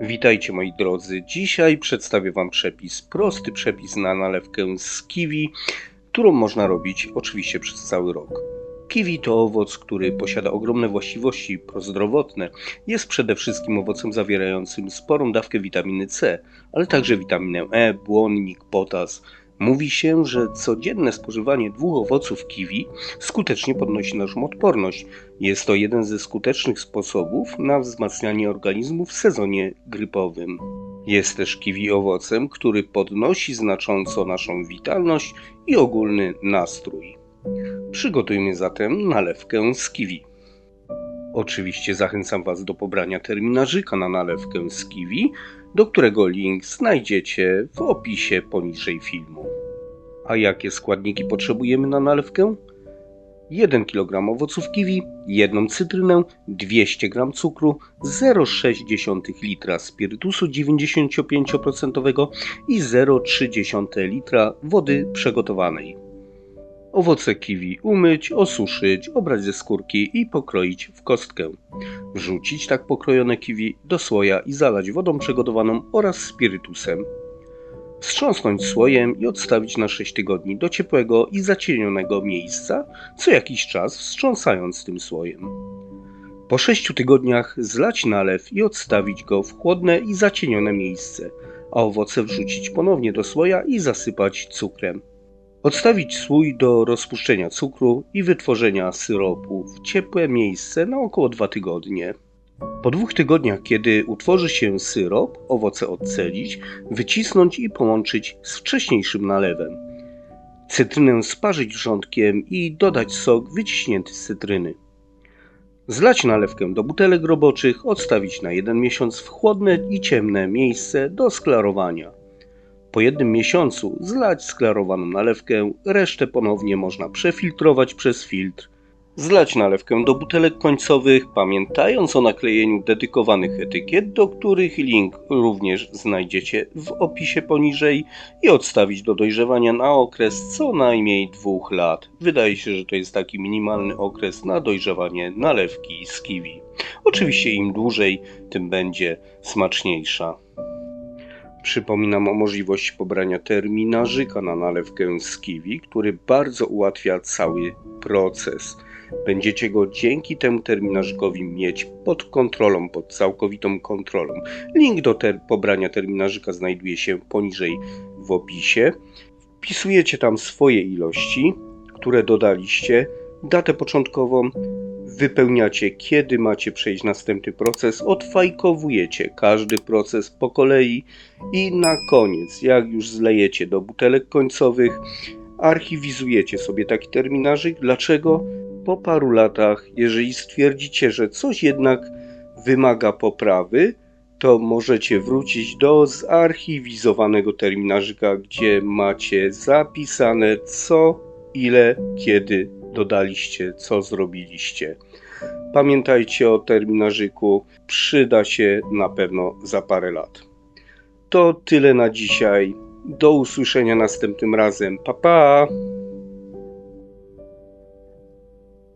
Witajcie moi drodzy. Dzisiaj przedstawię Wam przepis, prosty przepis na nalewkę z kiwi, którą można robić oczywiście przez cały rok. Kiwi to owoc, który posiada ogromne właściwości prozdrowotne. Jest przede wszystkim owocem zawierającym sporą dawkę witaminy C, ale także witaminę E, błonnik, potas. Mówi się, że codzienne spożywanie dwóch owoców kiwi skutecznie podnosi naszą odporność. Jest to jeden ze skutecznych sposobów na wzmacnianie organizmu w sezonie grypowym. Jest też kiwi owocem, który podnosi znacząco naszą witalność i ogólny nastrój. Przygotujmy zatem nalewkę z kiwi. Oczywiście zachęcam Was do pobrania terminarzyka na nalewkę z kiwi, do którego link znajdziecie w opisie poniżej filmu. A jakie składniki potrzebujemy na nalewkę? 1 kg owoców kiwi, 1 cytrynę, 200 g cukru, 0,6 litra spirytusu 95% i 0,3 litra wody przygotowanej. Owoce kiwi umyć, osuszyć, obrać ze skórki i pokroić w kostkę. Wrzucić tak pokrojone kiwi do słoja i zalać wodą przygotowaną oraz spirytusem. Wstrząsnąć słojem i odstawić na 6 tygodni do ciepłego i zacienionego miejsca, co jakiś czas wstrząsając tym słojem. Po 6 tygodniach zlać nalew i odstawić go w chłodne i zacienione miejsce, a owoce wrzucić ponownie do słoja i zasypać cukrem. Odstawić słój do rozpuszczenia cukru i wytworzenia syropu w ciepłe miejsce na około 2 tygodnie. Po dwóch tygodniach, kiedy utworzy się syrop, owoce odcelić, wycisnąć i połączyć z wcześniejszym nalewem. Cytrynę sparzyć wrzątkiem i dodać sok wyciśnięty z cytryny. Zlać nalewkę do butelek roboczych, odstawić na jeden miesiąc w chłodne i ciemne miejsce do sklarowania. Po jednym miesiącu zlać sklarowaną nalewkę, resztę ponownie można przefiltrować przez filtr. Zlać nalewkę do butelek końcowych, pamiętając o naklejeniu dedykowanych etykiet, do których link również znajdziecie w opisie poniżej i odstawić do dojrzewania na okres co najmniej dwóch lat. Wydaje się, że to jest taki minimalny okres na dojrzewanie nalewki z kiwi. Oczywiście im dłużej, tym będzie smaczniejsza. Przypominam o możliwości pobrania terminarzyka na nalewkę z kiwi, który bardzo ułatwia cały proces. Będziecie go dzięki temu terminarzykowi mieć pod kontrolą, pod całkowitą kontrolą. Link do ter pobrania terminarzyka znajduje się poniżej w opisie. Wpisujecie tam swoje ilości, które dodaliście, datę początkową, wypełniacie, kiedy macie przejść następny proces, odfajkowujecie każdy proces po kolei i na koniec, jak już zlejecie do butelek końcowych, archiwizujecie sobie taki terminarzyk. Dlaczego? Po paru latach, jeżeli stwierdzicie, że coś jednak wymaga poprawy, to możecie wrócić do zarchiwizowanego terminarzyka, gdzie macie zapisane co, ile, kiedy dodaliście, co zrobiliście. Pamiętajcie o terminarzyku, przyda się na pewno za parę lat. To tyle na dzisiaj. Do usłyszenia następnym razem. Pa pa!